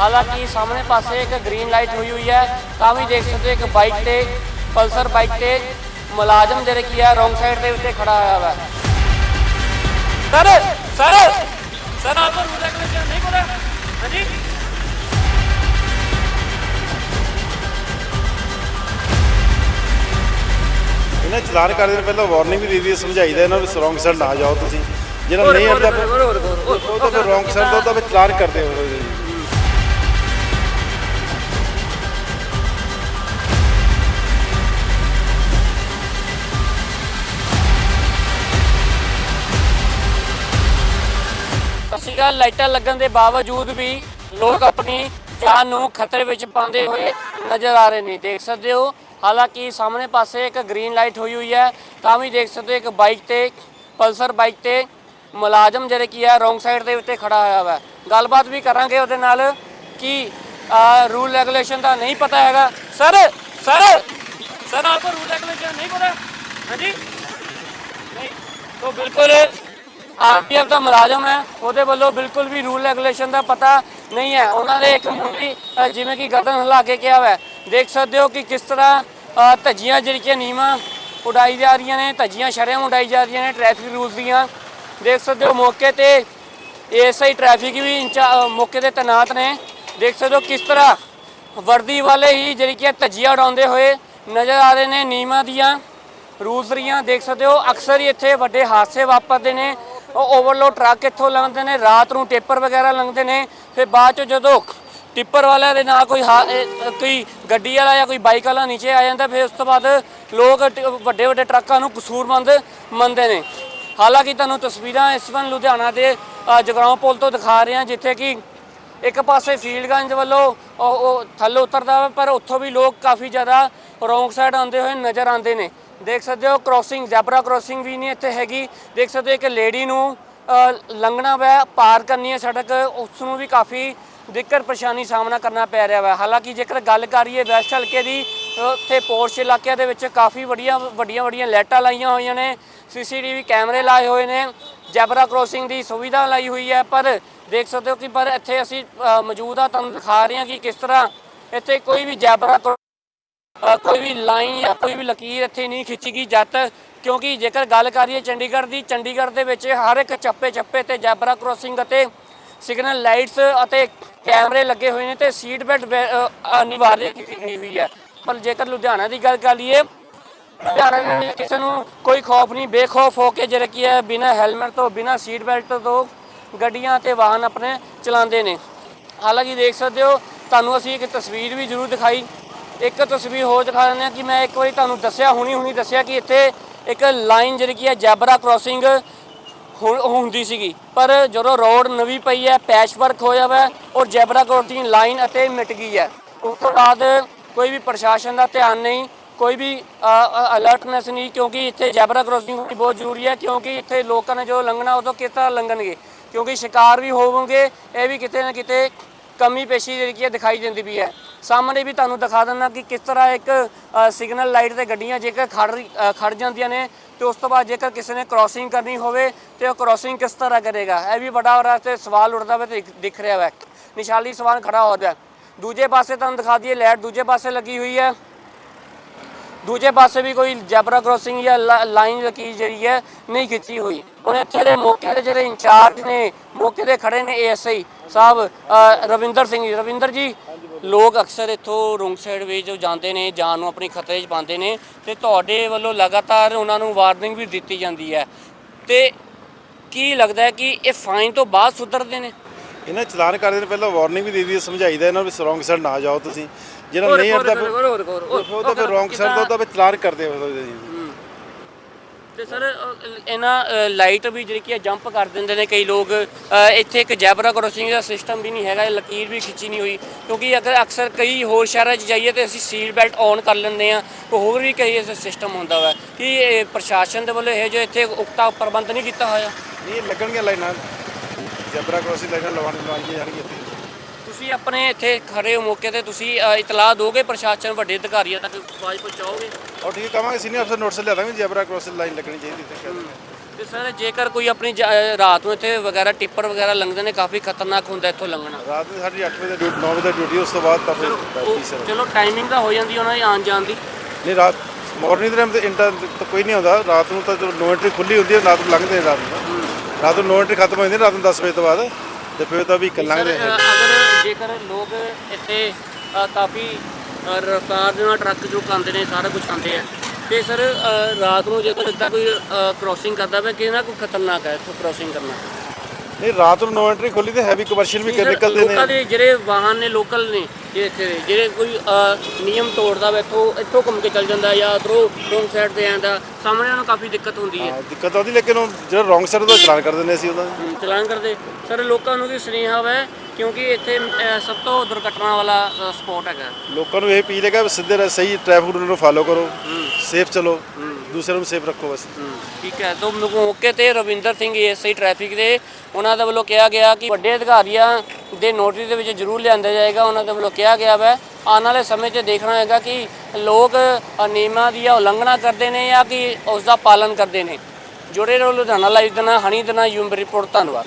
ਹਾਲਾਂਕਿ ਸਾਹਮਣੇ ਪਾਸੇ ਇੱਕ ਗ੍ਰੀਨ ਲਾਈਟ ਹੋਈ ਹੋਈ ਹੈ ਤਾਂ ਵੀ ਦੇਖ ਸਕਦੇ ਹੋ ਇੱਕ ਬਾਈਕ ਤੇ ਪਲਸਰ ਬਾਈਕ ਤੇ ਮੁਲਾਜ਼ਮ ਜਿਹੜੇ ਕੀ ਹੈ ਰੋਂਗ ਸਾਈਡ ਦੇ ਉੱਤੇ ਖੜਾ ਹੋਇਆ ਵਾ। ਸਰ ਸਰ ਸਰ ਆਪ ਰੂਲ ਰੈਗੂਲੇਸ਼ਨ ਨਹੀਂ ਪਤਾ ਹਾਂਜੀ। ਇਹਨਾਂ ਚਲਾਨ ਕਰਦੇ ਨੇ ਪਹਿਲਾਂ ਵਾਰਨਿੰਗ ਵੀ ਦੇ ਦਿੱਤੀ ਸਮਝਾਈਦਾ ਇਹਨਾਂ ਨੂੰ ਰੋਂਗ ਸਾਈਡ ਨਾ ਜਾਓ ਤੁਸੀਂ। ਜਿਹੜਾ ਨਹੀਂ ਹਟਦਾ ਉਹ ਤਾਂ ਫਿਰ ਰੋਂਗ ਸਾਈਡ ਤੋਂ ਤਾਂ ਚਲਾਨ ਕਰਦੇ ਹੋ। ਸਤਿ ਸ਼੍ਰੀ ਅਕਾਲ ਲਾਈਟਾਂ ਲੱਗਣ ਦੇ ਬਾਵਜੂਦ ਵੀ ਲੋਕ ਆਪਣੀ ਜਾਨ ਨੂੰ ਖਤਰੇ ਵਿੱਚ ਪਾਉਂਦੇ ਹੋਏ ਨਜ਼ਰ ਆ ਰਹੇ ਨੇ ਦੇਖ ਸਕਦੇ ਹੋ ਹਾਲਾਂਕਿ ਸਾਹਮਣੇ ਪਾਸੇ ਇੱਕ ਗ੍ਰੀਨ ਲਾਈਟ ਹੋਈ ਹੋਈ ਹੈ ਤਾਂ ਵੀ ਦੇਖ ਸਕਦੇ ਹੋ ਇੱਕ ਬਾਈਕ ਤੇ ਪਲਸਰ ਬਾਈਕ ਤੇ ਮੁਲਾਜ਼ਮ ਜਿਹੜੇ ਕੀ ਹੈ ਰੋਂਗ ਸਾਈਡ ਦੇ ਉੱਤੇ ਖੜਾ ਹੋਇਆ ਵਾ ਗੱਲਬਾਤ ਵੀ ਕਰਾਂਗੇ ਉਹਦੇ ਨਾਲ ਕਿ ਰੂਲ ਰੈਗੂਲੇਸ਼ਨ ਦਾ ਨਹੀਂ ਪਤਾ ਹੈਗਾ ਸਰ ਸਰ ਸਰ ਆਪ ਰੂਲ ਰੈਗੂਲੇਸ਼ਨ ਨਹੀਂ ਪਤਾ ਹਾਂਜੀ ਨਹੀਂ तो बिल्कुल ਆਰਪੀਐਫ ਦਾ ਮੁਲਾਜ਼ਮ ਹੈ, ਉਹਦੇ ਵੱਲੋਂ ਬਿਲਕੁਲ ਵੀ ਰੂਲ ਰੈਗੂਲੇਸ਼ਨ ਦਾ ਪਤਾ ਨਹੀਂ ਹੈ। ਉਹਨਾਂ ਦੇ ਇੱਕ ਮੁੰਡੀ ਜਿਵੇਂ ਕਿ ਗਰਦਨ ਹਿਲਾ ਕੇ ਕਿਹਾ ਹੋਇਆ ਦੇਖ ਸਕਦੇ ਹੋ ਕਿ ਕਿਸ ਤਰ੍ਹਾਂ ਧੱਜੀਆਂ ਜਿਹੜੀਆਂ ਨੀਵਾਂ ਉਡਾਈ ਜਾ ਰਹੀਆਂ ਨੇ, ਧੱਜੀਆਂ ਸ਼ਰਮ ਉਡਾਈ ਜਾ ਰਹੀਆਂ ਨੇ ਟ੍ਰੈਫਿਕ ਰੂਲਸ ਦੀਆਂ। ਦੇਖ ਸਕਦੇ ਹੋ ਮੌਕੇ ਤੇ ਏਐਸਆਈ ਟ੍ਰੈਫਿਕ ਵੀ ਇੰਚਾ- ਮੌਕੇ ਤੇ ਤੈਨਾਤ ਨੇ। ਦੇਖ ਸਕਦੇ ਹੋ ਕਿਸ ਤਰ੍ਹਾਂ ਵਰਦੀ ਵਾਲੇ ਹੀ ਜਿਹੜੀ ਕਿ ਧੱਜੀਆਂ ਉਡਾਉਂਦੇ ਹੋਏ ਨਜ਼ਰ ਆ ਰਹੇ ਨੇ ਨੀਮਾਂ ਦੀਆਂ ਰੂਲਸ ਰੀਆਂ ਦੇਖ ਸਕਦੇ ਹੋ ਅਕਸਰ ਹੀ ਇੱਥੇ ਵੱਡੇ ਹਾਦਸੇ ਵਾਪਰਦੇ ਨੇ। ਉਹ ਓਵਰਲੋਡ ਟਰੱਕ ਇੱਥੋਂ ਲੰਘਦੇ ਨੇ, ਰਾਤ ਨੂੰ ਟਿੱਪਰ ਵਗੈਰਾ ਲੰਘਦੇ ਨੇ, ਫਿਰ ਬਾਅਦ ਚ ਜਦੋਂ ਟਿੱਪਰ ਵਾਲਿਆਂ ਦੇ ਨਾਲ ਕੋਈ ਹਾ- ਕੋਈ ਗੱਡੀ ਵਾਲਾ ਜਾਂ ਕੋਈ ਬਾਈਕ ਵਾਲਾ ਨੀਚੇ ਆ ਜਾਂਦਾ, ਫਿਰ ਉਸ ਤੋਂ ਬਾਅਦ ਲੋਕ ਵੱਡੇ ਵੱਡੇ ਟਰੱਕਾਂ ਨੂੰ ਕਸੂਰਮੰਦ ਮੰਨਦੇ ਨੇ। ਹਾਲਾਂਕਿ ਤੁਹਾਨੂੰ ਤਸਵੀਰਾਂ ਇਸ ਵਕਤ ਲੁਧਿਆਣਾ ਦੇ ਜਗਰਾਉਂ ਪੁਲ ਤੋਂ ਦਿਖਾ ਰਹੇ ਹਾਂ, ਜਿੱਥੇ ਕਿ ਇੱਕ ਪਾਸੇ ਫੀਲਡਗੰਜ ਵੱਲੋਂ ਉਹ ਥੱਲੇ ਉਤਰਦਾ ਵਾ, ਪਰ ਉੱਥੋਂ ਵੀ ਲੋਕ ਕਾਫੀ ਜ਼ਿਆਦਾ ਰੋਂਗ ਸਾਈਡ ਆਉਂਦੇ ਹੋਏ ਨਜ਼ਰ ਆਉਂਦੇ ਨੇ। ਦੇਖ ਸਕਦੇ ਹੋ ਕ੍ਰੋਸਿੰਗ ਜ਼ੈਬਰਾ ਕ੍ਰੋਸਿੰਗ ਵੀ ਨਹੀਂ ਇੱਥੇ ਹੈਗੀ। ਦੇਖ ਸਕਦੇ ਹੋ ਇੱਕ ਲੇਡੀ ਨੂੰ ਲੰਘਣਾ ਵਾ ਪਾਰ ਕਰਨੀ ਹੈ ਸੜਕ ਉਸ ਨੂੰ ਵੀ ਕਾਫੀ ਦਿੱਕਤ ਪਰੇਸ਼ਾਨੀ ਸਾਹਮਣਾ ਕਰਨਾ ਪੈ ਰਿਹਾ ਵਾ। ਹਾਲਾਂਕਿ ਜੇਕਰ ਗੱਲ ਕਰੀਏ ਵੈਸਟ ਹਲਕੇ ਦੀ ਉੱਥੇ ਪੋਰਸ਼ ਇਲਾਕਿਆਂ ਦੇ ਵਿੱਚ ਕਾਫੀ ਵੱਡੀਆਂ ਵੱਡੀਆਂ ਵੱਡੀਆਂ ਲਾਈਟਾਂ ਲਾਈਆਂ ਹੋਈਆਂ ਨੇ ਸੀਸੀਟੀਵੀ ਕੈਮਰੇ ਲਾਏ ਹੋਏ ਨੇ ਜੈਬਰਾ ਕ੍ਰੋਸਿੰਗ ਦੀ ਸੁਵਿਧਾ ਲਾਈ ਹੋਈ ਹੈ ਪਰ ਦੇਖ ਸਕਦੇ ਹੋ ਕਿ ਪਰ ਇੱਥੇ ਅਸੀਂ ਮੌਜੂਦ ਆ ਤੁਹਾਨੂੰ ਦਿਖਾ ਰਹੇ ਹਾਂ ਕਿ ਕਿਸ ਤਰ੍ਹਾਂ ਇੱਥੇ ਕੋਈ ਵੀ ਜੈਬਰਾ ਅ, ਕੋਈ ਵੀ ਲਾਈਨ ਜਾਂ ਕੋਈ ਵੀ ਲਕੀਰ ਇੱਥੇ ਨਹੀਂ ਖਿੱਚੀ ਜਦ ਕਿਉਂਕਿ ਜੇਕਰ ਗੱਲ ਕਰੀਏ ਚੰਡੀਗੜ੍ਹ ਦੀ, ਚੰਡੀਗੜ੍ਹ ਦੇ ਵਿੱਚ ਹਰ ਇੱਕ ਚੱਪੇ ਚੱਪੇ ਤੇ ਜੈਬਰਾ ਕ੍ਰੋਸਿੰਗ ਅਤੇ ਸਿਗਨਲ ਲਾਈਟਸ ਅਤੇ ਕੈਮਰੇ ਲੱਗੇ ਹੋਏ ਨੇ ਤੇ ਸੀਟ ਬੈਲਟ ਅਨਿਵਾਰਯ ਕੀਤੀ ਗਈ ਹੋਈ ਹੈ। ਪਰ ਜੇਕਰ ਲੁਧਿਆਣਾ ਦੀ ਗੱਲ ਕਰ ਲਈਏ, ਲੁਧਿਆਣਾ ਵਿੱਚ ਕਿਸੇ ਨੂੰ ਕੋਈ ਖੌਫ ਨਹੀਂ, ਬੇਖੌਫ ਹੋ ਕੇ ਜਿਹੜਾ ਕੀ ਹੈ, ਬਿਨਾਂ ਹੈਲਮਟ ਤੋਂ, ਬਿਨਾਂ ਸੀਟ ਬੈਲਟ ਤੋਂ ਗੱਡੀਆਂ ਤੇ ਵਾਹਨ ਆਪਣੇ ਚਲਾਉਂਦੇ ਨੇ। ਹਾਲਾਂਕਿ ਦੇਖ ਸਕਦੇ ਹੋ, ਤੁਹਾਨੂੰ ਅਸੀਂ ਇੱਕ ਤਸਵੀਰ ਵੀ ਜ਼ਰੂਰ ਦਿਖਾਈ। ਇੱਕ ਤਸਵੀਰ ਹੋਰ ਦਿਖਾ ਦਿੰਦੇ ਹਾਂ ਕਿ ਮੈਂ ਇੱਕ ਵਾਰੀ ਤੁਹਾਨੂੰ ਦੱਸਿਆ, ਹੁਣੀ ਹੁਣੀ ਦੱਸਿਆ ਕਿ ਇੱਥੇ ਇੱਕ ਲਾਈਨ ਜਿਹੜੀ ਕੀ ਹੈ ਜੈਬਰਾ ਕ੍ਰੋਸਿੰਗ ਹੁ- ਹੁੰਦੀ ਸੀਗੀ। ਪਰ ਜਦੋਂ ਰੋਡ ਨਵੀਂ ਪਈ ਹੈ ਪੈਚ ਵਰਕ ਹੋਇਆ ਵਾ ਔਰ ਜੈਬਰਾ ਕ੍ਰੋਸਿੰਗ ਲਾਈਨ ਅਤੇ ਮਿਟ ਗਈ ਹੈ। ਉਸ ਤੋਂ ਬਾਅਦ ਕੋਈ ਵੀ ਪ੍ਰਸ਼ਾਸਨ ਦਾ ਧਿਆਨ ਨਹੀਂ, ਕੋਈ ਵੀ ਅਲਰਟਨੈਸ ਨਹੀਂ, ਕਿਉਂਕਿ ਇੱਥੇ ਜੈਬਰਾ ਕ੍ਰੋਸਿੰਗ ਹੋਣੀ ਬਹੁਤ ਜ਼ਰੂਰੀ ਹੈ, ਕਿਉਂਕਿ ਇੱਥੇ ਲੋਕਾਂ ਨੇ ਜੋ ਲੰਘਣਾ, ਉਦੋਂ ਕਿਸ ਤਰ੍ਹਾਂ ਲੰਘਣਗੇ? ਕਿਉਂਕਿ ਸ਼ਿਕਾਰ ਵੀ ਹੋਵੋਗੇ, ਇਹ ਵੀ ਕਿਤੇ ਨਾ ਕਿਤੇ ਕਮੀ ਪੇਸ਼ੀ ਜਿਹੜੀ ਕੀ ਦਿਖਾਈ ਦਿੰਦੀ ਵੀ ਹੈ। ਸਾਹਮਣੇ ਵੀ ਤੁਹਾਨੂੰ ਦਿਖਾ ਦਿੰਦਾ ਕਿ ਕਿਸ ਤਰ੍ਹਾਂ ਇੱਕ ਸਿਗਨਲ ਲਾਈਟ ਤੇ ਗੱਡੀਆਂ ਜੇਕਰ ਖੜ ਰਹੀ- ਖੜ ਜਾਂਦੀਆਂ ਨੇ, ਤੇ ਉਸ ਤੋਂ ਬਾਅਦ ਜੇਕਰ ਕਿਸੇ ਨੇ ਕ੍ਰਾਸਿੰਗ ਕਰਨੀ ਹੋਵੇ, ਤੇ ਉਹ ਕ੍ਰਾਸਿੰਗ ਕਿਸ ਤਰ੍ਹਾਂ ਕਰੇਗਾ? ਇਹ ਵੀ ਬੜਾ ਔਰ ਤੇ ਸਵਾਲ ਉੱਠਦਾ ਵਾ ਤੇ ਦਿਖ ਰਿਹਾ ਵਾ। ਨਿਸ਼ਾਲੀ ਸਵਾਲ ਖੜਾ ਹੋ ਰਿਹਾ। ਦੂਜੇ ਪਾਸੇ ਤੁਹਾਨੂੰ ਦਿਖਾ ਦਈਏ ਲਾਈਟ, ਦੂਜੇ ਪਾਸੇ ਲੱਗੀ ਹੋਈ ਹੈ। ਦੂਜੇ ਪਾਸੇ ਵੀ ਕੋਈ ਜੈਬਰਾ ਕ੍ਰੋਸਿੰਗ ਜਾਂ ਲਾਈਨ ਲਕੀ ਜਿਹੜੀ ਹੈ, ਨਹੀਂ ਖਿੱਚੀ ਹੋਈ। ਹੁਣ ਇੱਥੇ ਦੇ ਮੌਕੇ ਦੇ ਜਿਹੜੇ ਇੰਚਾਰਜ ਨੇ, ਮੌਕੇ ਦੇ ਖੜੇ ਨੇ ਏਐਸਆਈ ਸਾਹਿਬ ਰਵਿੰਦਰ ਸਿੰਘ ਜੀ। ਰਵਿੰਦਰ ਜੀ ਲੋਕ ਅਕਸਰ ਇੱਥੋਂ ਰੋਂਗ ਸਾਈਡ ਵੇ ਜੋ ਜਾਂਦੇ ਨੇ ਜਾਨ ਨੂੰ ਆਪਣੀ ਖਤਰੇ 'ਚ ਪਾਉਂਦੇ ਨੇ ਤੇ ਤੁਹਾਡੇ ਵੱਲੋਂ ਲਗਾਤਾਰ ਉਹਨਾਂ ਨੂੰ ਵਾਰਨਿੰਗ ਵੀ ਦਿੱਤੀ ਜਾਂਦੀ ਹੈ। ਤੇ ਕੀ ਲੱਗਦਾ ਹੈ ਕਿ ਇਹ ਫਾਈਨ ਤੋਂ ਬਾਅਦ ਸੁਧਰਦੇ ਨੇ? ਇਹਨਾਂ ਚਲਾਨ ਕਰਦੇ ਨੇ ਪਹਿਲਾਂ ਵਾਰਨਿੰਗ ਵੀ ਦੇ ਦਿੱਤੀ ਸਮਝਾਈਦਾ ਇਹਨਾਂ ਨੂੰ ਰੋਂਗ ਸਾਈਡ ਨਾ ਜਾਓ ਤੁਸੀਂ। ਜਿਹੜਾ ਨਹੀਂ ਹਟਦਾ ਉਹ ਤਾਂ ਫਿਰ ਰੋਂਗ ਸਾਈਡ ਤੋਂ ਤਾਂ ਫਿਰ ਚਲਾਨ ਕਰਦੇ ਹੋ ਤੇ ਸਰ ਇਹਨਾਂ ਲਾਈਟ ਵੀ ਜਿਹੜੀ ਕਿ ਜੰਪ ਕਰ ਦਿੰਦੇ ਨੇ ਕਈ ਲੋਕ। ਇੱਥੇ ਇੱਕ ਜੈਬਰਾ ਕ੍ਰੋਸਿੰਗ ਦਾ ਸਿਸਟਮ ਵੀ ਨਹੀਂ ਹੈਗਾ, ਇਹ ਲਕੀਰ ਵੀ ਖਿੱਚੀ ਨਹੀਂ ਹੋਈ। ਕਿਉਂਕਿ ਅਗਰ ਅਕਸਰ ਕਈ ਹੋਰ ਸ਼ਹਿਰਾਂ 'ਚ ਜਾਈਏ ਤੇ ਅਸੀਂ ਸੀਟ ਬੈਲਟ ਔਨ ਕਰ ਲੈਂਦੇ ਆ ਹੋਰ ਵੀ ਕਈ ਐਸੇ ਸਿਸਟਮ ਹੁੰਦਾ ਵਾ। ਕਿ ਇਹ ਪ੍ਰਸ਼ਾਸਨ ਦੇ ਵੱਲੋਂ ਇਹ ਜੋ ਇੱਥੇ ਉਕਤਾ ਪ੍ਰਬੰਧ ਨਹੀਂ ਕੀਤਾ ਹੋਇਆ? ਨਹੀਂ, ਲੱਗਣਗੀਆਂ ਲਾਈਨਾਂ। ਜੈਬਰਾ ਕ੍ਰੋਸਿੰਗ ਲਾਈਨਾਂ ਲਵਾਉਣੀ ਲਵਾਈਆਂ ਜਾਣਗੀਆਂ ਇੱਥੇ। ਤੁਸੀਂ ਆਪਣੇ ਇੱਥੇ ਖੜੇ ਹੋ ਮੌਕੇ ਤੇ ਤੁਸੀਂ ਅ, ਇਤਲਾਹ ਦੋਗੇ ਪ੍ਰਸ਼ਾਸਨ ਵੱਡੇ ਅਧਿਕਾਰੀਆਂ ਤੱਕ ਆਵਾਜ਼ ਪਹੁੰਚਾਓਗੇ? ਔਰ ਠੀਕ ਕਹਾਂਗੇ ਸੀਨੀਅਰ ਅਫਸਰ ਨੋਟਿਸ ਲਿਆ ਦਾਂਗੇ ਜਬਰਾ ਕ੍ਰੋਸਿੰਗ ਲਾਈਨ ਲੱਗਣੀ ਚਾਹੀਦੀ ਇੱਥੇ। ਤੇ ਸਰ ਜੇਕਰ ਕੋਈ ਆਪਣੀ ਜ- ਰਾਤ ਨੂੰ ਇੱਥੇ ਵਗੈਰਾ ਟਿੱਪਰ ਵਗੈਰਾ ਲੰਘਦੇ ਨੇ ਕਾਫੀ ਖਤਰਨਾਕ ਹੁੰਦਾ ਇੱਥੋਂ ਲੰਘਣਾ। ਰਾਤ ਨੂੰ ਸਾਡੀ 8 ਵਜੇ ਡਿਊਟੀ 9 ਵਜੇ ਡਿਊਟੀ ਉਸ ਤੋਂ ਬਾਅਦ ਤਾਂ ਫਿਰ ਉਹ- ਚਲੋ ਟਾਈਮਿੰਗ ਤਾਂ ਹੋ ਜਾਂਦੀ ਉਹਨਾਂ ਦੀ ਆਉਣ ਜਾਣ ਦੀ। ਨਹੀਂ ਰਾਤ ਮਾਰਨਿੰਗ ਦੇ ਟਾਈਮ ਤੇ ਇੰਟਰ ਤਾਂ ਕੋਈ ਨਹੀਂ ਆਉਂਦਾ ਰਾਤ ਨੂੰ ਤਾਂ ਜਦੋਂ ਨੋ ਐਂਟਰੀ ਖੁੱਲੀ ਹੁੰਦੀ ਹੈ ਰਾਤ ਨੂੰ ਲੰਘਦੇ ਨੇ ਰਾਤ ਨੂੰ। ਰਾਤ ਨੂੰ ਨੋ ਐਂਟਰੀ ਖਤਮ ਹੋ ਜਾਂਦੀ ਹੈ ਰਾਤ ਨੂੰ 10 ਵਜੇ ਤੋਂ ਬਾਅਦ ਤੇ ਫਿਰ ਤਾਂ ਵੀ ਸਰ ਲੰਘਦੇ ਅ, ਨੇ ਅਗਰ ਜੇਕਰ ਲੋਕ ਇੱਥੇ ਅ, ਕਾਫੀ ਅ, ਰਫ਼ਤਾਰ ਦੇ ਨਾਲ ਟਰੱਕ ਜੋ ਆਉਂਦੇ ਨੇ ਸਾਰਾ ਕੁਝ ਆਉਂਦੇ ਆ ਤੇ ਸਰ ਅ, ਰਾਤ ਨੂੰ ਜੇਕਰ ਇੱਦਾਂ ਕੋਈ ਕ੍ਰੋਸਿੰਗ ਕਰਦਾ ਪਿਆ ਕਿਹਨਾਂ ਕੋਈ ਖਤਰਨਾਕ ਹੈ ਇੱਥੋਂ ਕ੍ਰੋਸਿੰਗ ਕਰਨਾ? ਨਹੀਂ ਰਾਤ ਨੂੰ ਨੋ ਐਂਟਰੀ ਖੁੱਲੀ ਤੇ ਹੈਵੀ ਕਮਰਸ਼ੀਅਲ ਵੀ ਨਿਕਲਦੇ ਲੋਕਾਂ ਨੇ ਦੇ ਜਿਹੜੇ ਵਾਹਨ ਨੇ ਲੋਕਲ ਨੇ ਜੇ ਇੱਥੇ ਦੇ, ਜਿਹੜੇ ਕੋਈ ਨਿਯਮ ਤੋੜਦਾ ਵਾ ਇੱਥੋਂ ਇੱਥੋਂ ਘੁੰਮ ਕੇ ਚੱਲ ਜਾਂਦਾ ਜਾਂ ਉਧਰੋਂ ਰੋਂਗ ਸਾਈਡ ਤੇ ਆਂਦਾ ਸਾਹਮਣੇ ਨੂੰ ਕਾਫੀ ਦਿੱਕਤ ਹੁੰਦੀ ਹੈ। ਦਿੱਕਤ ਆਉਂਦੀ ਲੇਕਿਨ ਉਹ ਜਿਹੜਾ ਰੋਂਗ ਸਾਈਡ ਦਾ ਚਲਾਨ ਕਰ ਦਿੰਦੇ ਅਸੀਂ ਉਹਦਾ। ਚਲਾਨ ਕਰਦੇ। ਸਰ ਲੋਕਾਂ ਨੂੰ ਵੀ ਸੁਨੇਹਾ ਹੈ ਕਿਉਂਕਿ ਇੱਥੇ ਸਭ ਤੋਂ ਦੁਰਘਟਨਾ ਵਾਲਾ ਸਪੋਟ ਹੈਗਾ। ਲੋਕਾਂ ਨੂੰ ਇਹ ਅਪੀਲ ਹੈਗਾ ਵੀ ਸਿੱਧੇ ਸਹੀ ਟ੍ਰੈਫਿਕ ਰੂਲ ਨੂੰ ਫਾਲੋ ਕਰੋ ਸੇਫ ਚਲੋ। ਦੂਸਰੇ ਨੂੰ ਸੇਫ ਰੱਖੋ ਬਸ। ਠੀਕ ਹੈ। ਤੋਂ ਮੌਕੇ ਤੇ ਰਵਿੰਦਰ ਸਿੰਘ ਐਸਆਈ ਟ੍ਰੈਫਿਕ ਦੇ, ਉਹਨਾਂ ਦੇ ਵੱਲੋਂ ਕਿਹਾ ਗਿਆ ਕਿ ਵੱਡੇ ਅਧਿਕਾਰੀਆਂ ਦੇ ਨੋਟਿਸ ਦੇ ਵਿੱਚ ਜ਼ਰੂਰ ਲਿਆਂਦਾ ਜਾਏਗਾ। ਉਹਨਾਂ ਦੇ ਵੱਲੋਂ ਕਿਹਾ ਗਿਆ ਵੈ, ਆਉਣ ਵਾਲੇ ਸਮੇਂ 'ਚ ਦੇਖਣਾ ਹੋਏਗਾ ਕਿ ਲੋਕ ਨਿਯਮਾਂ ਦੀ ਉਲੰਘਣਾ ਕਰਦੇ ਨੇ ਜਾਂ ਕਿ ਉਸ ਦਾ ਪਾਲਣ ਕਰਦੇ ਨੇ। ਜੁੜੇ ਰਹੋ ਲੁਧਿਆਣਾ ਲਾਈਵ ਦੇ ਨਾਲ, ਹਣੀ ਦੇ ਨਾਲ, ਯੂਮ ਰਿਪੋਰਟ ਧੰਨਵਾਦ।